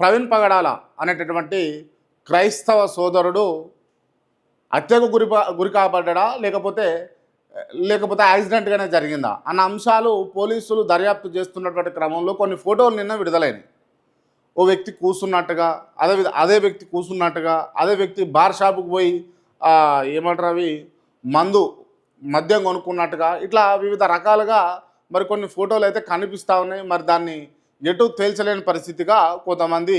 ప్రవీణ్ పగడాల అనేటటువంటి క్రైస్తవ సోదరుడు హత్యకు గురి గురి కాబడ్డా? లేకపోతే లేకపోతే యాక్సిడెంట్గానే జరిగిందా? అన్న అంశాలు పోలీసులు దర్యాప్తు చేస్తున్నటువంటి క్రమంలో కొన్ని ఫోటోలు నిన్న విడుదలైనవి ఓ వ్యక్తి కూర్చున్నట్టుగా అదే అదే వ్యక్తి కూర్చున్నట్టుగా అదే వ్యక్తి బార్ షాపుకు పోయి ఏమంటారు అవి మందు మద్యం కొనుక్కున్నట్టుగా ఇట్లా వివిధ రకాలుగా మరి కొన్ని ఫోటోలు అయితే కనిపిస్తూ ఉన్నాయి. మరి దాన్ని ఎటు తేల్చలేని పరిస్థితిగా కొంతమంది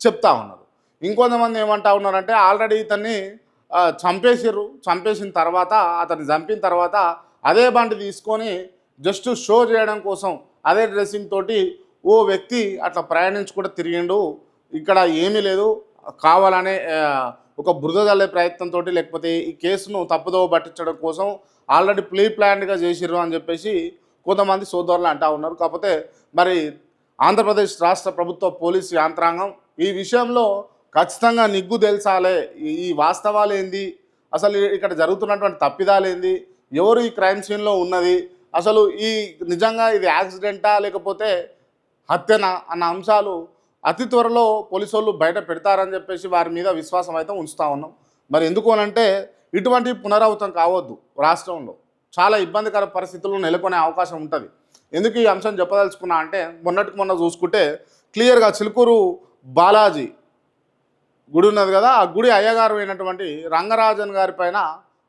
చెప్తా ఉన్నారు. ఇంకొంతమంది ఏమంటా ఉన్నారంటే ఆల్రెడీ ఇతన్ని ఆ, చంపేసిర్రు. చంపేసిన తర్వాత అతన్ని చంపిన తర్వాత అదే బండి తీసుకొని జస్ట్ షో చేయడం కోసం అదే డ్రెస్సింగ్ తోటి ఓ వ్యక్తి అట్లా ప్రయాణించుకుంటూ తిరిగిండు. ఇక్కడ ఏమీ లేదు. కావాలనే ఒక బురద చల్లే ప్రయత్నంతో లేకపోతే ఈ కేసును తప్పుదోవ పట్టించడం కోసం ఆల్రెడీ ప్లీ ప్లాన్డ్గా చేసిర్రు అని చెప్పేసి కొంతమంది సోదరులు అంటా ఉన్నారు. కాకపోతే మరి ఆంధ్రప్రదేశ్ రాష్ట్ర ప్రభుత్వ పోలీసు యంత్రాంగం ఈ విషయంలో ఖచ్చితంగా నిగ్గు తెలుసాలే. ఈ- వాస్తవాలు ఏంది అసలు ఇక్కడ జరుగుతున్నటువంటి తప్పిదాలేంది? ఎవరు ఈ క్రైమ్ సీన్లో ఉన్నది? అసలు ఈ నిజంగా ఇది యాక్సిడెంటా? లేకపోతే హత్యనా? అన్న అంశాలు అతి త్వరలో పోలీసు వాళ్ళు బయట పెడతారని చెప్పేసి వారి మీద విశ్వాసం అయితే ఉంచుతా ఉన్నాం. మరి ఎందుకు అనంటే ఇటువంటి పునరావృతం కావద్దు రాష్ట్రంలో. చాలా ఇబ్బందికర పరిస్థితులు నెలకొనే అవకాశం ఉంటుంది. ఎందుకు ఈ అంశం చెప్పదలుచుకున్నా అంటే మొన్నటికి మొన్న చూసుకుంటే క్లియర్గా చిలుకూరు బాలాజీ గుడి ఉన్నది కదా ఆ గుడి అయ్యగారు అయినటువంటి రంగరాజన్ గారి పైన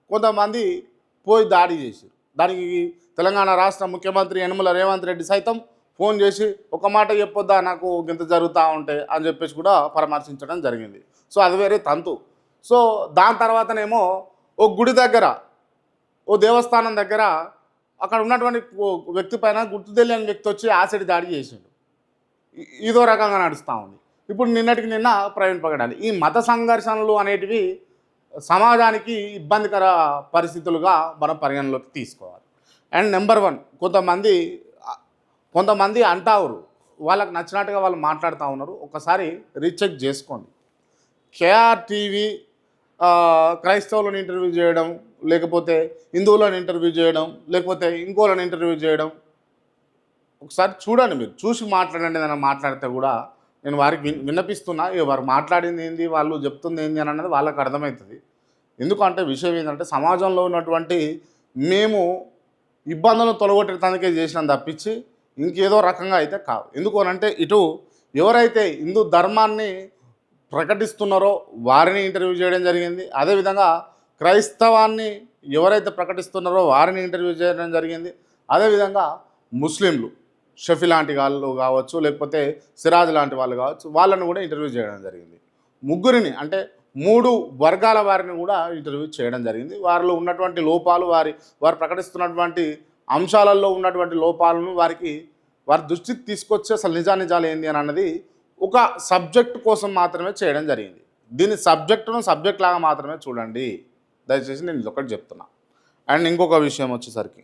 కొంతమంది పోయి దాడి చేశారు. దానికి తెలంగాణ రాష్ట్ర ముఖ్యమంత్రి యనమల రేవంత్ రెడ్డి సైతం ఫోన్ చేసి ఒక మాట చెప్పొద్దా నాకు ఇంత జరుగుతూ ఉంటే అని చెప్పేసి కూడా పరామర్శించడం జరిగింది. సో అది వేరే తంతు. సో దాని తర్వాతనేమో ఓ గుడి దగ్గర ఓ దేవస్థానం దగ్గర అక్కడ ఉన్నటువంటి వ్యక్తి పైన గుర్తు తెలియని వ్యక్తి వచ్చి యాసిడ్ దాడి చేసిండు. ఇదో రకంగా నడుస్తూ ఉంది. ఇప్పుడు నిన్నటికి నిన్న ప్రవీణ్ పగడాలి ఈ మత సంఘర్షణలు అనేటివి సమాజానికి ఇబ్బందికర పరిస్థితులుగా మనం పరిగణలోకి తీసుకోవాలి. అండ్ నెంబర్ వన్ కొంతమంది కొంతమంది అంటారు వాళ్ళకి నచ్చినట్టుగా వాళ్ళు మాట్లాడుతూ ఉన్నారు. ఒకసారి రీచెక్ చేసుకోండి. కేఆర్ టీవీ క్రైస్తవులను ఇంటర్వ్యూ చేయడం లేకపోతే హిందువులను ఇంటర్వ్యూ చేయడం లేకపోతే ఇంకోలను ఇంటర్వ్యూ చేయడం. ఒకసారి చూడండి మీరు చూసి మాట్లాడండి ఏదైనా మాట్లాడితే కూడా నేను వారికి విన్ విన్నపిస్తున్నా వారు మాట్లాడింది ఏంది వాళ్ళు చెప్తుంది ఏంది అని అన్నది వాళ్ళకి అర్థమవుతుంది. ఎందుకంటే విషయం ఏంటంటే సమాజంలో ఉన్నటువంటి మేము ఇబ్బందులను తొలగొట్టడానికే చేసినాం తప్పించి ఇంకేదో రకంగా అయితే కావు. ఎందుకు అనంటే ఇటు ఎవరైతే హిందూ ధర్మాన్ని ప్రకటిస్తున్నారో వారిని ఇంటర్వ్యూ చేయడం జరిగింది. అదేవిధంగా క్రైస్తవాన్ని ఎవరైతే ప్రకటిస్తున్నారో వారిని ఇంటర్వ్యూ చేయడం జరిగింది. అదేవిధంగా ముస్లింలు షఫీ లాంటి వాళ్ళు కావచ్చు లేకపోతే సిరాజ్ లాంటి వాళ్ళు కావచ్చు వాళ్ళని కూడా ఇంటర్వ్యూ చేయడం జరిగింది. ముగ్గురిని అంటే మూడు వర్గాల వారిని కూడా ఇంటర్వ్యూ చేయడం జరిగింది. వారిలో ఉన్నటువంటి లోపాలు వారి వారు ప్రకటిస్తున్నటువంటి అంశాలలో ఉన్నటువంటి లోపాలను వారికి వారి దృష్టికి తీసుకొచ్చి అసలు నిజానిజాలు ఏంది అని అన్నది ఒక సబ్జెక్ట్ కోసం మాత్రమే చేయడం జరిగింది. దీని సబ్జెక్టును సబ్జెక్ట్ లాగా మాత్రమే చూడండి. దయచేసి నేను ఇది ఒకటి చెప్తున్నా. అండ్ ఇంకొక విషయం వచ్చేసరికి